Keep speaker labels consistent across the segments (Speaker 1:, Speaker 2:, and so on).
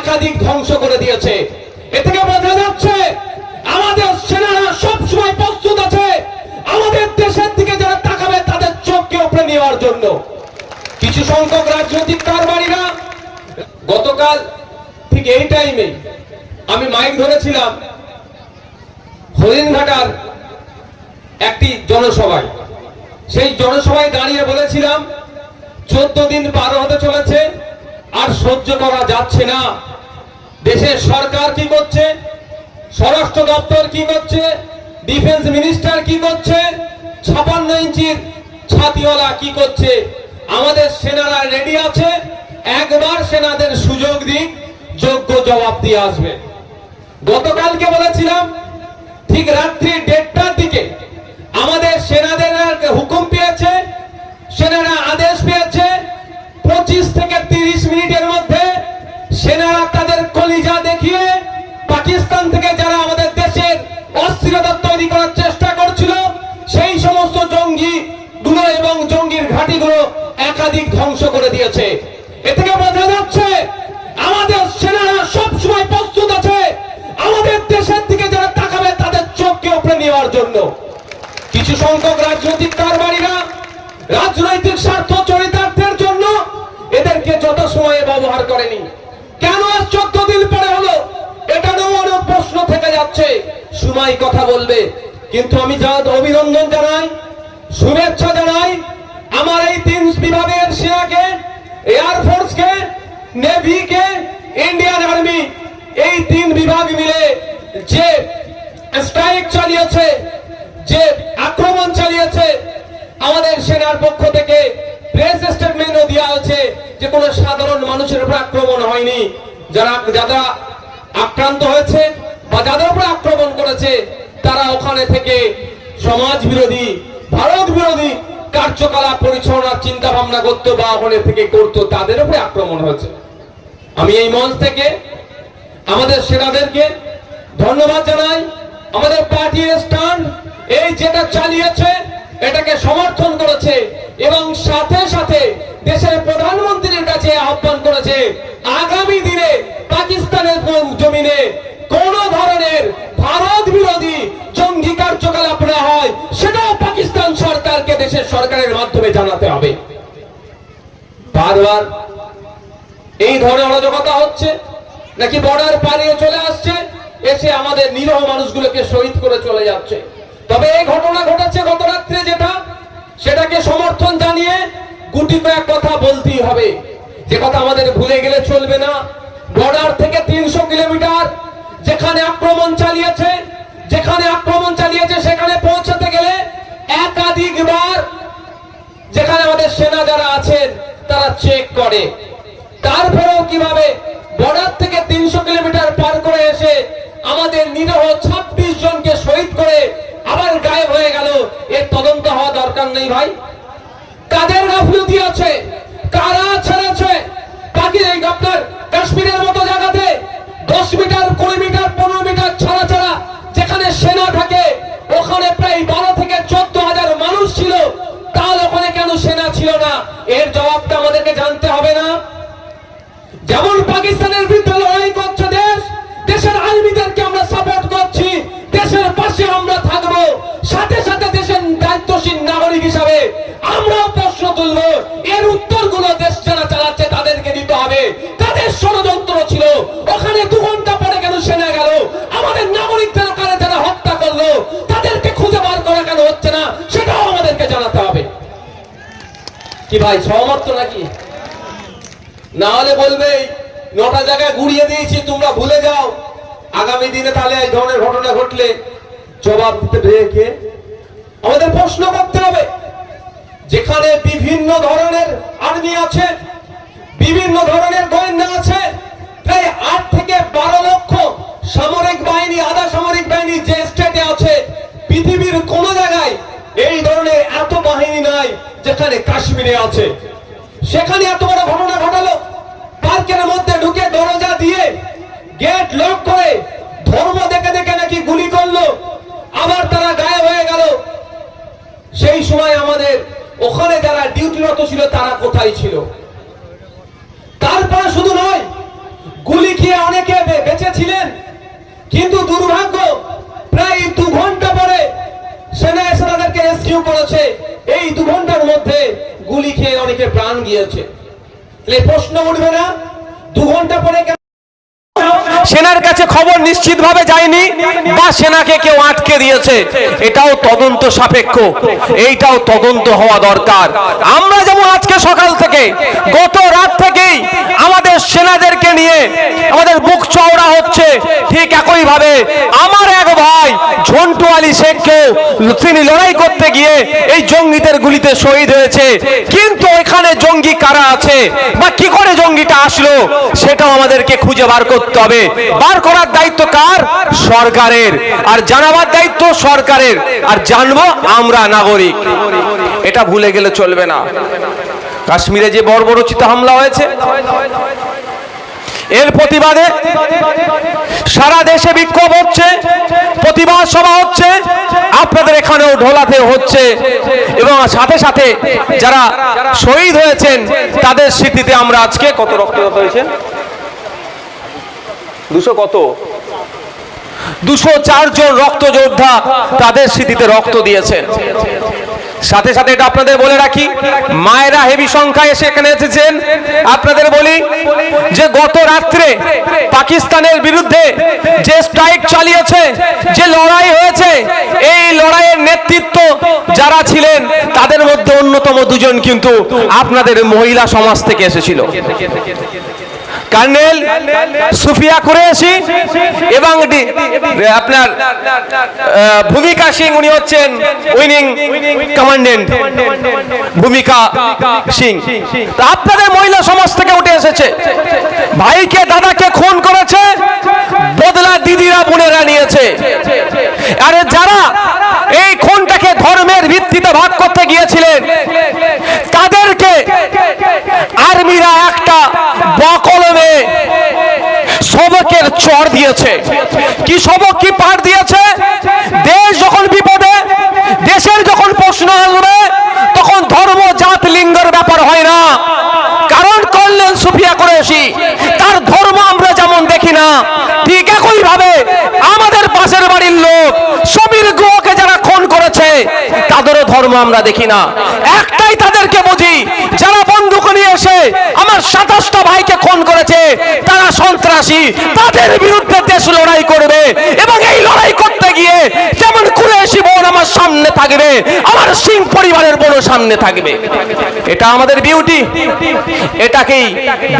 Speaker 1: একাধিক ধ্বংস করে দিয়েছে। এ থেকে বোঝা যাচ্ছে, আমাদের সেনারা সবসময় প্রস্তুত আছে। আমাদের দেশের দিকে যারা তাকাবে, তাদের চোখকে উপরে নেওয়ার জন্য। কিছু সংখ্যক রাজনৈতিক কারবারিরা, গতকাল ঠিক এই টাইমে আমি মাইক ধরেছিলাম, হরিণঘাটার একটি জনসভায়। সেই জনসভায় দাঁড়িয়ে বলেছিলাম, চোদ্দ দিন পার হতে চলেছে, আর সহ্য করা যাচ্ছে না। দেশের সরকার কি করছে? স্বরাষ্ট্র দপ্তর কি করছে? ডিফেন্স মিনিস্টার কি করছে? ছাপান্ন ইঞ্চির ছাতিওয়ালা কি করছে? আমাদের সেনারা রেডি আছে? একবার সেনাদের সুযোগ দিক, যোগ্য জবাব দিয়ে আসবে। গতকালকে বলেছিলাম, ঠিক রাত্রি দেড়টার দিকে আমাদের সেনাদের হুকুম পেয়েছে, সেনারা আদেশ পেয়েছে, পঁচিশ থেকে তিরিশ মিনিটের একাধিক ধ্বংস করে দিয়েছে। এ থেকে বোঝা যাচ্ছে, আমাদের সেনারা সবসময় প্রস্তুত আছে। আমাদের দেশের দিকে যারা তাকাবে, তাদের চোখকে উপরে নেওয়ার জন্য। কিছু সংখ্যক রাজনৈতিক কারবারিরা রাজনৈতিক স্বার্থ চরিতার্থের জন্য এদেরকে যত সময়ে ব্যবহার করেনি। কেন আজ চোদ্দ দিন পরে হলো? এটা নিয়েও অনেক প্রশ্ন থেকে যাচ্ছে। সময় কথা বলবে। কিন্তু আমি যা অভিনন্দন জানাই, শুভেচ্ছা জানাই আমার এই তিন বিভাগের সেনাকে এয়ারফোর্সকে নেভিকে ইন্ডিয়ান আর্মি এই তিন বিভাগ মিলে যে স্ট্রাইক চালিয়েছে, যে আক্রমণ চালিয়েছে, আমাদের সেনার পক্ষ থেকে প্রেস স্টেটমেন্টও দেওয়া হয়েছে যে কোনো সাধারণ মানুষের উপর আক্রমণ হয়নি। যারা যারা আক্রান্ত হয়েছে বা যাদের উপর আক্রমণ করেছে, তারা ওখানে থেকে সমাজ বিরোধী, ভারত বিরোধী কার্যকলাপ, পরিচালনার চিন্তা ভাবনা করতো বা ওখানে থেকে করতো তাদের উপরে আক্রমণ হয়েছে। আমি এই মঞ্চ থেকে আমাদের সেনাদেরকে ধন্যবাদ জানাই। আমাদের পার্টির স্ট্যান্ড এই যেটা চালিয়েছে, এটাকে সমর্থন করেছে এবং সাথে সাথে দেশের প্রধানমন্ত্রীর কাছে আহ্বান করেছে আগামী দিনে পাকিস্তানের কোন জমিনে কোন ধরনের ভারত বিরোধী জঙ্গি কার্যকলাপ না হয় সেটাও পাকিস্তান সরকারকে দেশের সরকারের মাধ্যমে জানাতে হবে। বারবার এই ধরনের অরাজকতা হচ্ছে, নাকি বর্ডার পালিয়ে চলে আসছে, এসে আমাদের নিরহ মানুষগুলোকে শহীদ করে চলে যাচ্ছে। তবে এই ঘটনা ঘটেছে গত রাত্রে যেটা, সেটাকে সমর্থন জানিয়ে গুটি কয়েক কথা বলতেই হবে। যে কথা আমাদের ভুলে গেলে চলবে না। বর্ডার থেকে তিনশো কিলোমিটার যেখানে আক্রমণ চালিয়েছে, যেখানে আক্রমণ চালিয়েছে, সেখানে পৌঁছাতে গেলে একাধিকবার যেখানে আমাদের সেনা যারা আছেন, তারা চেক করে। তারপরেও কীভাবে বর্ডার থেকে তিনশো কিলোমিটার পার করে এসে আমাদের নিরহ ছাব্বিশ জনকে শহীদ করে আবার গায়েব হয়ে গেল, এর তদন্ত হওয়া দরকার নেই ভাই। কাদের গাফলতি আছে? যেমন পাকিস্তানের বিরুদ্ধে লড়াই করছে দেশ, দেশের আর্মিদেরকে আমরা সাপোর্ট করছি, দেশের পাশে আমরা থাকব। সাথে সাথে দেশের দায়িত্বশীল নাগরিক হিসাবে প্রশ্ন তুলবো, এর উত্তরগুলো দেশ যারা চালাচ্ছে তাদেরকে দিতে হবে। তাদের ষড়যন্ত্র ছিল, ওখানে দু ঘণ্টা পরে কেন সেনা গেল? আমাদের নাগরিকদের ওখানে যারা হত্যা করল, তাদেরকে খুঁজে বার করা কেন হচ্ছে না? সেটাও আমাদেরকে জানাতে হবে। কি ভাই, সহমত নাকি? না হলে বলবে, নটা জায়গায় গুড়িয়ে দিয়েছি, তোমরা ভুলে যাও। আগামী দিনে তাহলে এই ধরনের ঘটনা ঘটলে জবাব দিতে রেখে আমাদের প্রশ্ন করতে হবে, যেখানে বিভিন্ন ধরনের আর্মি আছে, বিভিন্ন ধরনের গোয়েন্দা আছে, প্রায় আট থেকে বারো লক্ষ সামরিক বাহিনী, আধা সামরিক বাহিনী যে স্টেটে আছে, পৃথিবীর কোন জায়গায় এই ধরনের এত বাহিনী নাই যেখানে কাশ্মীরে আছে। সেখানে এত বড় ঘটনা ঘটালো। পার্কের মধ্যে ঢুকে দরজা দিয়ে গেট লক করে ধর্ম দেখে দেখে নাকি গুলি করল। আবার তারা গায়েব হয়ে গেল। সেই সময় আমাদের ওখানে যারা ডিউটিরত ছিল, তারা কোথায় ছিল? তারপরে শুধু নয়, গুলি খেয়ে অনেকে বেঁচে ছিলেন। কিন্তু দুর্ভাগ্য, প্রায় দু ঘণ্টা পরে সেনা এসে তাদেরকে রেস্কিউ করেছে। এই দু ঘণ্টার মধ্যে গুলি খেয়ে অনেকে প্রাণ গিয়েছে।
Speaker 2: সেনার কাছে খবর নিশ্চিতভাবে যায়নি বা সেনাকে কেউ আটকে দিয়েছে। এটাও তদন্ত সাপেক্ষ। এইটাও তদন্ত হওয়া দরকার। আমরা যেমন আজকে সকাল থেকে, গত রাত থেকেই আমাদের সেনাদেরকে নিয়ে আমাদের বুক চওড়া হচ্ছে, ঠিক একইভাবে আমার এক ঝন্টু আলী শেখকেও তিনি লড়াই করতে গিয়ে এই জঙ্গিদের গুলিতে শহীদ হয়েছে। কিন্তু এখানে জঙ্গি কারা আছে? বা কি করে জঙ্গিটা আসলো? সেটাও আমাদেরকে খুঁজে বার করতে হবে। বার করার দায়িত্ব কার? সরকারের। আর জানাবার দায়িত্ব সরকারের। আর জানব আমরা নাগরিক। এটা ভুলে গেলে চলবে না। কাশ্মীরে যে বর্বরচিত হামলা হয়েছে এর প্রতিবাদে সারা দেশে বিক্ষোভ হচ্ছে, প্রতিবাদ সভা হচ্ছে, আপনাদের এখানেও ঢোলাতে হচ্ছে এবং সাথে সাথে যারা শহীদ হয়েছেন, তাদের স্মৃতিতে আমরা আজকে কত রক্তদাত হয়েছে দুশো কত? দুশো চারজন রক্ত যোদ্ধা তাদের স্মৃতিতে রক্ত দিয়েছেন। সাথে সাথে এটা আপনাদের বলে রাখি, মায়েরা হেভি সংখ্যায় এসে এখানে এসেছেন। আপনাদের বলি যে গত রাত্রে পাকিস্তানের বিরুদ্ধে যে স্ট্রাইক চালিয়েছে, যে লড়াই হয়েছে, এই লড়াইয়ের নেতৃত্ব যারা ছিলেন, তাদের মধ্যে অন্যতম দুজন কিন্তু আপনাদের মহিলা সমাজ থেকে এসেছিল। কর্নেল, সুফিয়া কুরেশি এবং আপনার ভূমিকা সিং, উনি হচ্ছেন উইনিং কমান্ডেন্ট। ভূমিকা সিং। আপনাদের মহিলা সমাজ থেকে উঠে এসেছে। ভাইকে, দাদাকে খুন করেছে, বদলা দিদিরা, বোনেরা নিয়েছে। আরে যারা এই খুনটাকে ধর্মের ভিত্তিতে ভাগ করতে গিয়েছিলেন, তাদেরকে চর দিয়েছে। কি সবক কি পাঠ দিয়েছে দেশ যখন বিপদে দেশের যখন প্রশ্ন আসবে তখন ধর্ম জাত লিঙ্গের ব্যাপার হয় না কারণ করলেন সুফিয়া কুরেশি তার ধর্ম আমরা যেমন দেখি না ঠিক একই ভাবে আমাদের পাশের বাড়ির লোক সমীর গুহকে যারা খুন করেছে তাদেরও ধর্ম আমরা দেখি না। একটাই তাদেরকে বুঝি, যারা বন্দুক নিয়ে এসে আমার সাতাশটা ভাইকে খুন করেছে, তারা সন্ত্রাসী। তাদের বিরুদ্ধে দেশ লড়াই করবে এবং এই লড়াই করতে গিয়ে যেমন কুরেশি বোন আমার সামনে থাকবে, আমার সিং পরিবারের বোন সামনে থাকবে। এটা আমাদের বিউটি এটাকেই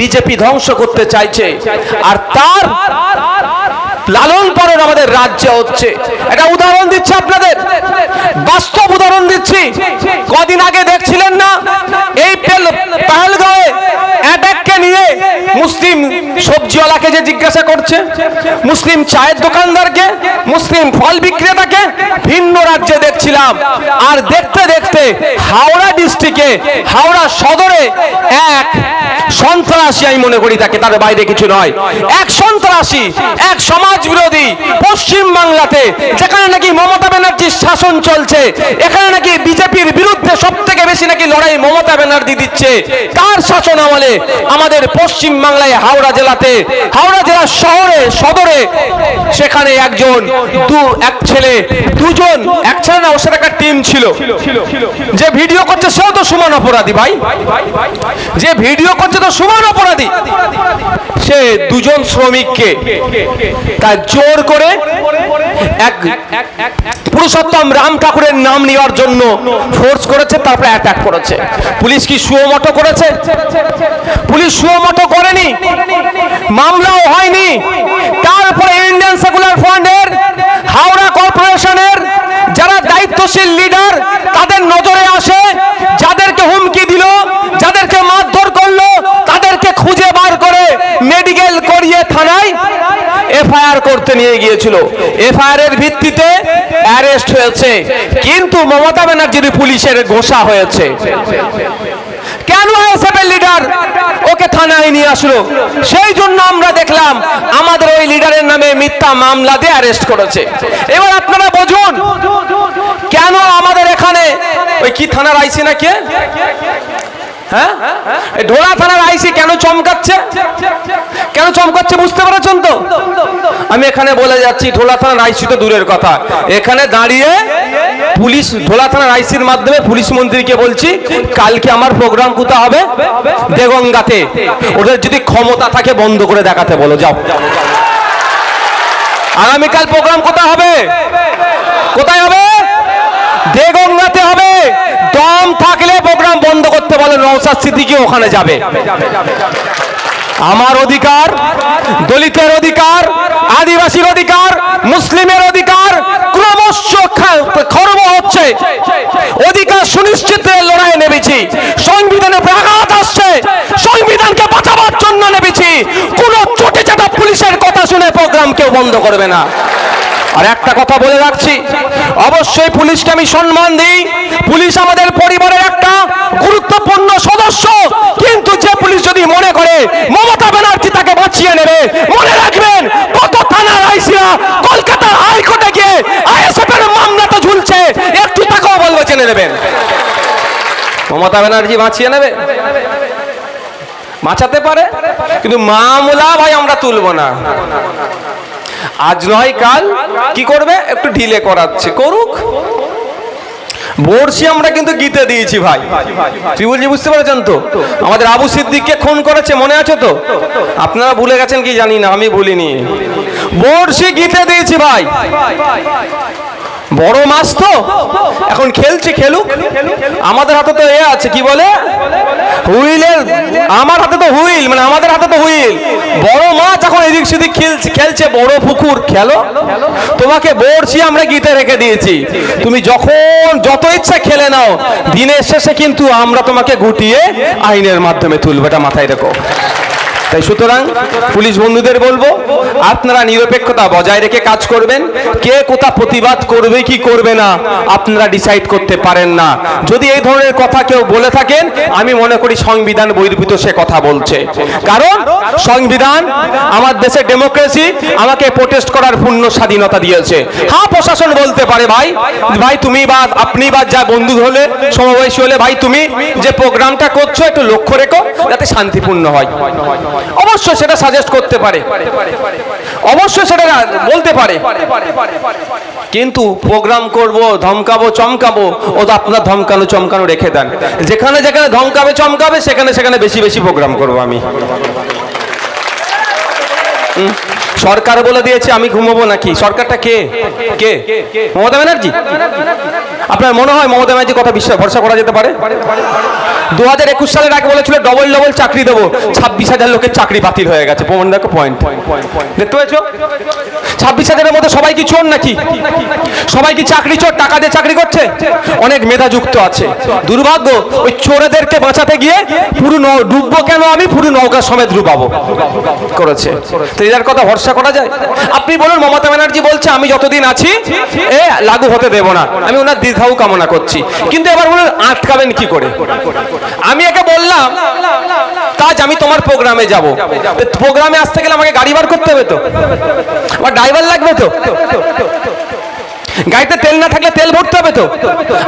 Speaker 2: বিজেপি ধ্বংস করতে চাইছে। আর তার লালন পালন আমাদের রাজ্যে হচ্ছে। একটা উদাহরণ দিচ্ছি আপনাদের। বাস্তব উদাহরণ দিচ্ছি। কদিন আগে দেখছিলেন না? এই পেহেলগাঁওয়ে অ্যাটাককে নিয়ে মুসলিম সবজিওয়ালাকে যে জিজ্ঞাসা করছে, মুসলিম চায়ের দোকানদারকে, মুসলিম ফল বিক্রেতাকে ভিন্ন রাজ্যে দেখছিলাম। আর দেখতে দেখতে হাওড়া ডিস্ট্রিক্টে, হাওড়া সদরে এক সন্ত্রাসী আমি মনে করি তাকে তার বাইরে কিছু নয়। এক সন্ত্রাসী, এক সমাজ বিরোধী পশ্চিম বাংলাতে, যেখানে নাকি মমতা ব্যানার্জির শাসন চলছে, এখানে নাকি বিজেপির বিরুদ্ধে সব থেকে বেশি নাকি লড়াই মমতা ব্যানার্জি দিচ্ছে তার শাসন আমলে আমাদের পশ্চিম বাংলায় হাওড়া জেলাতে, হাওড়া জেলার শহরে, সদরে, সেখানে একজন দু, এক ছেলে, দুজন, এক ছেলে। যে ভিডিও করছে সেও তো সমান অপরাধী ভাই। যে ভিডিও করছে তো সমান অপরাধী। সে দুজন শ্রমিককে জোর করে এক পুরুষোত্তম রাম ঠাকুরের নাম নেওয়ার জন্য ফোর্স করেছে, তারপরে অ্যাটাক করেছে। পুলিশ কি সুমটো করেছে? পুলিশ সুমটো করেনি। মামলাও হয়নি। তারপরে ইন্ডিয়ান সেকুলার ফান্ডের হাওড়া কর্পোরেশনের যারা দায়িত্বশীল লিডার তাদের নজরে আসে যাদেরকে হুমকি দিল যাদেরকে মারধর করল তাদেরকে খুঁজে বার করে মেডিকেল করিয়ে থানায় এফআইআর করতে নিয়ে গিয়েছিল। এফআইআর এর ভিত্তিতে অ্যারেস্ট হয়েছে। কিন্তু মমতা ব্যানার্জির পুলিশের ঘোষা হয়েছে। কেন আইএসএফের লিডার ওকে থানায় নিয়ে আসলো? সেই জন্য আমরা দেখলাম আমাদের ওই লিডারের নামে মিথ্যা মামলা দিয়ে অ্যারেস্ট করেছে। এবার আপনারা বুঝুন, কেন আমাদের এখানে, ওই কি থানার আইসি না কে হ্যাঁ? ঢোলা থানার আইসি কেন চমকাচ্ছে? কেন চমকাচ্ছে বুঝতে পেরেছেন তো? আমি এখানে বলে যাচ্ছি, ঢোলা থানার আইসি তো দূরের কথা। এখানে দাঁড়িয়ে পুলিশ, ঢোলা থানার আইসির মাধ্যমে পুলিশ মন্ত্রীকে বলছি, কালকে আমার প্রোগ্রাম কোথা হবে? দেগঙ্গাতে। ওদের যদি ক্ষমতা থাকে, বন্ধ করে দেখাতে বলো, যাও। আগামীকাল প্রোগ্রাম কোথায় হবে? কোথায় হবে? দেগঙ্গাতে হবে। দম থাকলে প্রোগ্রাম বন্ধ করতে বলে নৌসাদ সিদ্দিকি ওখানে যাবে। আমার অধিকার, দলিতের অধিকার, আদিবাসীর অধিকার, মুসলিমের অধিকার ক্রমশ খর্ব হচ্ছে। অধিকার সুনিশ্চিতের লড়াই নেমেছি। সংবিধানে ব্যাঘাত আসছে। সংবিধানকে বাঁচাবার জন্য নেমেছি। কোন চটে চাটা পুলিশের কথা শুনে প্রোগ্রাম কেউ বন্ধ করবে না। আর একটা কথা বলে রাখছি। অবশ্যই পুলিশকে আমি সম্মান দিই। পুলিশ আমাদের পরিবারের একটা গুরুত্বপূর্ণ সদস্য। কিন্তু যে পুলিশ যদি মনে করে মমতা ব্যানার্জি তাকে বাঁচিয়ে নেবে, মনে রাখবেন, কত থানার আইসিরা কলকাতার হাইকোর্টে গিয়ে আইএসএফ এর মামলাটা ঝুলছে। একটু তাকেও বলব চেনে নেবেন। মমতা ব্যানার্জি বাঁচিয়ে নেবে? বাঁচাতে পারে? কিন্তু মামলা ভাই, আমরা তুলবো না। আজ নয়, কাল কি করবে? একটু ঢিলে করাচ্ছে। করুক। বর্ষি আমরা কিন্তু গীতে দিয়েছি, ভাই। বলছি বুঝতে পেরেছেন তো? আমাদের আবু সিদ্দিককে খুন করেছে, মনে আছে তো? আপনারা ভুলে গেছেন কি জানি না, আমি ভুলিনি। বর্ষি গীতে দিয়েছি, ভাই। বড় মাছ তো। এখন খেলছে খেলুক। আমাদের হাতে তো এ আছে, কি বলে? হুইলের, আমার হাতে তো হুইল মানে আমাদের হাতে তো হুইল। বড় মাছ এখন এদিক সেদিক খেলছে খেলছে বড় পুকুর। খেলো? তোমাকে বড়ছি আমরা গীতে রেখে দিয়েছি। তুমি যখন যত ইচ্ছা খেলে নাও, দিনের শেষে কিন্তু আমরা তোমাকে গুটিয়ে আইনের মাধ্যমে তুলবো, এটা মাথায় রেখো। তাই সুতরাং পুলিশ বন্ধুদের বলব, আপনারা নিরপেক্ষতা বজায় রেখে কাজ করবেন। কে কোথা প্রতিবাদ করবে, কি করবে না, আপনারা ডিসাইড করতে পারেন না। যদি এই ধরনের কথা কেউ বলে থাকেন, আমি মনে করি সংবিধান বহির্ভূত সে কথা বলছে। কারণ সংবিধান আমার দেশের ডেমোক্রেসি আমাকে প্রোটেস্ট করার পূর্ণ স্বাধীনতা দিয়েছে। হ্যাঁ প্রশাসন বলতে পারে, ভাই। ভাই, তুমি বা আপনি বা যা বন্ধু হলে, সমবয়সী হলে, ভাই, তুমি যে প্রোগ্রামটা করছ, একটু লক্ষ্য রেখো, যাতে শান্তিপূর্ণ হয়। অবশ্যই সেটা সাজেস্ট করতে পারে। অবশ্যই সেটা বলতে পারে। কিন্তু প্রোগ্রাম করব, ধমকাবো, চমকাবো, ও তো আপনার ধমকানো, চমকানো রেখে দেন। যেখানে যেখানে ধমকাবে, চমকাবে, সেখানে সেখানে বেশি বেশি প্রোগ্রাম করব আমি। সরকার বলে দিয়েছে, আমি ঘুমাবো নাকি? সরকারটা কে? কে? মমতা ব্যানার্জি? আপনার মনে হয় মমতা ব্যানার্জি কথা বিশ্বাস ভরসা করা যেতে পারে? দু হাজার একুশ সালের আগে বলেছিল ডবল ডবল চাকরি দেবো। ছাব্বিশ হাজার লোকের চাকরি বাতিল হয়ে গেছে। দেখো পয়েন্ট দেখতে পেয়েছ? ছাব্বিশ হাজারের মধ্যে সবাই কি চোর নাকি? সবাই কি চাকরি চোর? টাকা দিয়ে চাকরি করছে? অনেক মেধাযুক্ত আছে। দুর্ভাগ্য, ওই চোরেদেরকে বাঁচাতে গিয়ে পুরো ডুববো কেন আমি? পুরো নৌকা সমেত ডুবাবো। করেছে। তো কথা ভরসা করা যায়? আপনি বলুন, মমতা ব্যানার্জি বলছে, আমি যতদিন আছি, এ, লাগু হতে দেব না। আমি ওনার দীর্ঘায়ু কামনা করছি। কিন্তু এবার বলুন, আটকাবেন কি করে? আমি একে বললাম, কাজ আমি তোমার প্রোগ্রামে যাব। প্রোগ্রামে আসতে গেলে আমাকে গাড়ি বার করতে হবে তো? আমার ড্রাইভার লাগবে তো? গাড়িতে তেল না থাকলে তেল ভরতে হবে তো?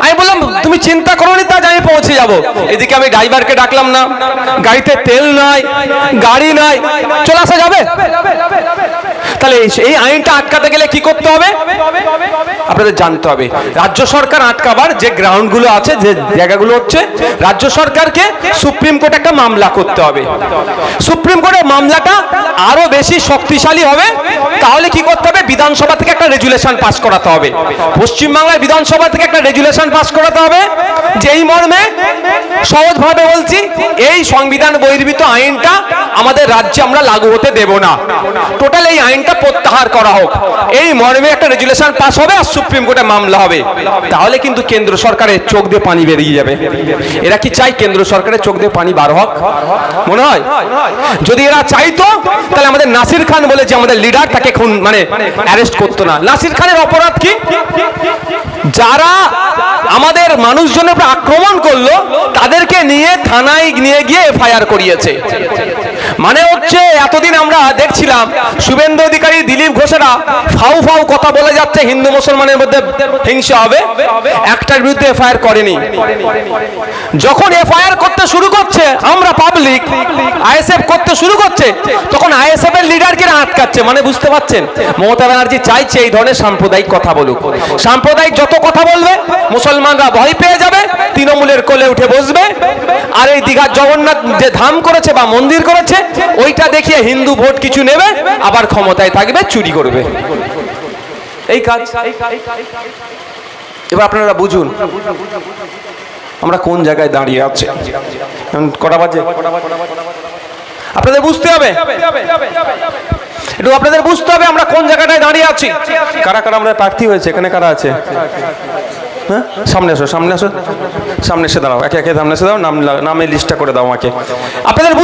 Speaker 2: আমি বললাম, তুমি চিন্তা করো নি তাজ আমি পৌঁছে যাব। এদিকে আমি ড্রাইভারকে ডাকলাম না। গাড়িতে তেল নাই, গাড়ি নাই। চলে আসা যাবে? তাহলে এই আইনটা আটকাতে গেলে কি করতে হবে? আপনাদের জানতে হবে। রাজ্য সরকার আটকাবার যে গ্রাউন্ডগুলো আছে, যে জায়গাগুলো হচ্ছে, রাজ্য সরকারকে সুপ্রিম কোর্টে একটা মামলা করতে হবে। সুপ্রিম কোর্টের মামলাটা আরও বেশি শক্তিশালী হবে। তাহলে কি করতে হবে? বিধানসভা থেকে একটা রেজুলেশন পাস করাতে হবে। পশ্চিমবাংলার বিধানসভা থেকে একটা রেজুলেশন পাস করাতে হবে। যেই মর্মে সহজভাবে বলছি, এই সংবিধান বহির্ভূত আইনটা আমাদের রাজ্যে আমরা লাগু হতে দেব না। টোটাল এই আইনটা প্রত্যাহার করা হোক। এই মর্মে একটা রেজুলেশন পাস হবে আর সুপ্রিম কোর্টে মামলা হবে, তাহলে কিন্তু কেন্দ্র সরকারের চোখ দিয়ে পানি বেরিয়ে যাবে। এরা কি চাই কেন্দ্র সরকারের চোখ দিয়ে পানি বার হোক? মনে হয়? যদি এরা চাইতো, তাহলে আমাদের নাসির খান বলে যে আমাদের লিডার তাকে খুন মানে অ্যারেস্ট করতো না। নাসির খানের অপরাধ কি? যারা আমাদের মানুষজনের উপর আক্রমণ করল, তাদেরকে নিয়ে থানায় নিয়ে গিয়ে এফআইআর করিয়েছে। মানে হচ্ছে এতদিন আমরা দেখছিলাম, শুভেন্দু অধিকারী, দিলীপ ঘোষেরা ফাউ ফাউ কথা বলে যাচ্ছে, হিন্দু মুসলমানের মধ্যে হিংসা হবে। একটার বিরুদ্ধে এফআইআর করেনি। যখন এফআইআর করতে শুরু করছে, আমরা পাবলিক আইএসএফ করতে শুরু করছে, তখন আইএসএফ এর লিডারকে আটকাচ্ছে মানে বুঝতে পারছেন? মমতা ব্যানার্জি চাইছে এই ধরনের সাম্প্রদায়িক কথা বলুক। সাম্প্রদায়িক যত কথা বলবে মুসলমানরা ভয় পেয়ে যাবে, তৃণমূলের কোলে উঠে বসবে। আর এই দীঘার জগন্নাথ যে ধাম করেছে বা মন্দির করেছে, ওইটা দেখিয়ে হিন্দু ভোট কিছু নেবে, আবার ক্ষমতায় থাকবে, চুরি করবে। এই কাজ। এবার আপনারা বুঝুন, আমরা কোন জায়গায় দাঁড়িয়ে আছি? কটা বাজে? আপনাদের বুঝতে হবে? একটু আপনাদের বুঝতে হবে আমরা কোন জায়গাটায় দাঁড়িয়ে আছি? কারা কারা আমরা প্রার্থী হয়েছে? এখানে কারা আছে? হ্যাঁ? সামনে আসো সামনে আসো। সামনে এসে দাঁড়াও, একে একে সামনে এসে দাও নাম নামের লিস্টটা করে দাও আমাকে। আপনাদের